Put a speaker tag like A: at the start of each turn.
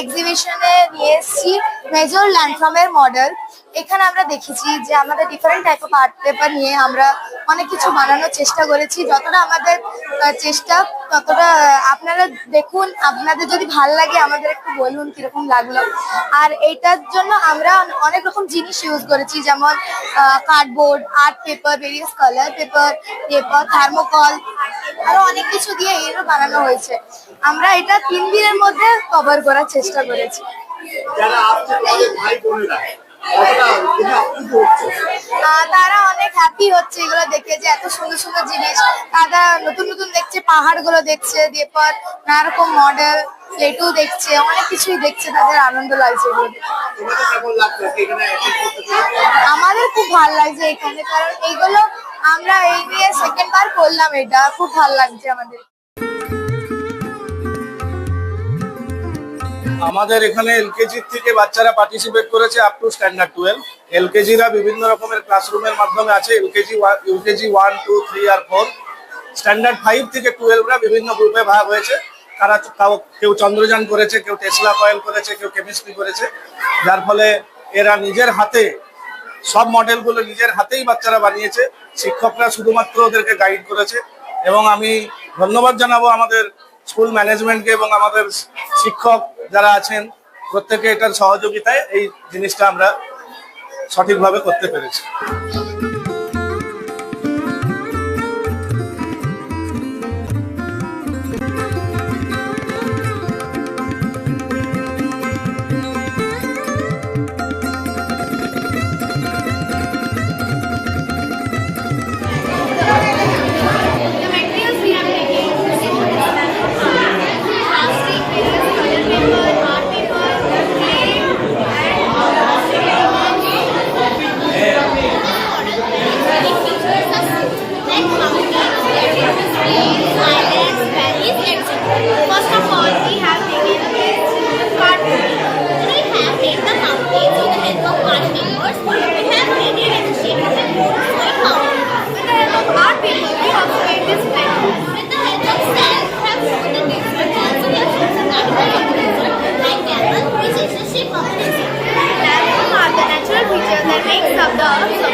A: এক্সিবিশনে নিয়ে এসেছি major ল্যান্ডফর্মের model এখানে আমরা দেখেছি যে আমাদের different type of art paper নিয়ে আমরা অনেক কিছু বানানোর চেষ্টা করেছি। যতটা আমাদের চেষ্টা, ততটা আপনারা দেখুন, আপনাদের যদি ভালো লাগে আমাদের একটু বলুন কীরকম লাগল। আর এইটার জন্য আমরা অনেক রকম জিনিস ইউজ করেছি, যেমন cardboard art paper various colour paper paper thermocol আরও অনেক কিছু দিয়ে এরও বানানো হয়েছে। আমরা এটা তিন দিনের মধ্যে কভার করার চেষ্টা করেছি। তারা অনেক হ্যাপি হচ্ছে এগুলো দেখে যে এত সুন্দর সুন্দর জিনিস। তারা নতুন নতুন দেখছে পাহাড়গুলো দেখছে দিয়ে পর নানা রকম মডেল প্লেটও দেখছে অনেক কিছুই দেখছে তাদের আনন্দ লাগছে? আমাদের খুব ভালো লাগছে এখানে কারণ এইগুলো আমরা এই নিয়ে সেকেন্ড বার করলাম এটা। খুব ভালো লাগছে আমাদের।
B: আমাদের এখানে এলকেজি থেকে বাচ্চারা পার্টিসিপেট করেছে আপ টু স্ট্যান্ডার্ড টুয়েলভ এলকেজিরা বিভিন্ন রকমের ক্লাসরুমের মাধ্যমে আছে। LKG UKG one two three আর ফোর স্ট্যান্ডার্ড ফাইভ থেকে টুয়েলভরা বিভিন্ন গ্রুপে ভাগ হয়েছে। তারা কেউ চন্দ্রযান করেছে, কেউ টেসলা কয়েল করেছে, কেউ কেমিস্ট্রি করেছে। যার ফলে এরা নিজের হাতে সব মডেলগুলো নিজের হাতেই বাচ্চারা বানিয়েছে। শিক্ষকরা শুধুমাত্র ওদেরকে গাইড করেছে। এবং আমি ধন্যবাদ জানাব আমাদের স্কুল ম্যানেজমেন্টকে এবং আমাদের শিক্ষক যারা আছেন, প্রত্যেকে এটার সহযোগিতায় এই জিনিসটা আমরা সঠিকভাবে করতে পেরেছি। 알았어.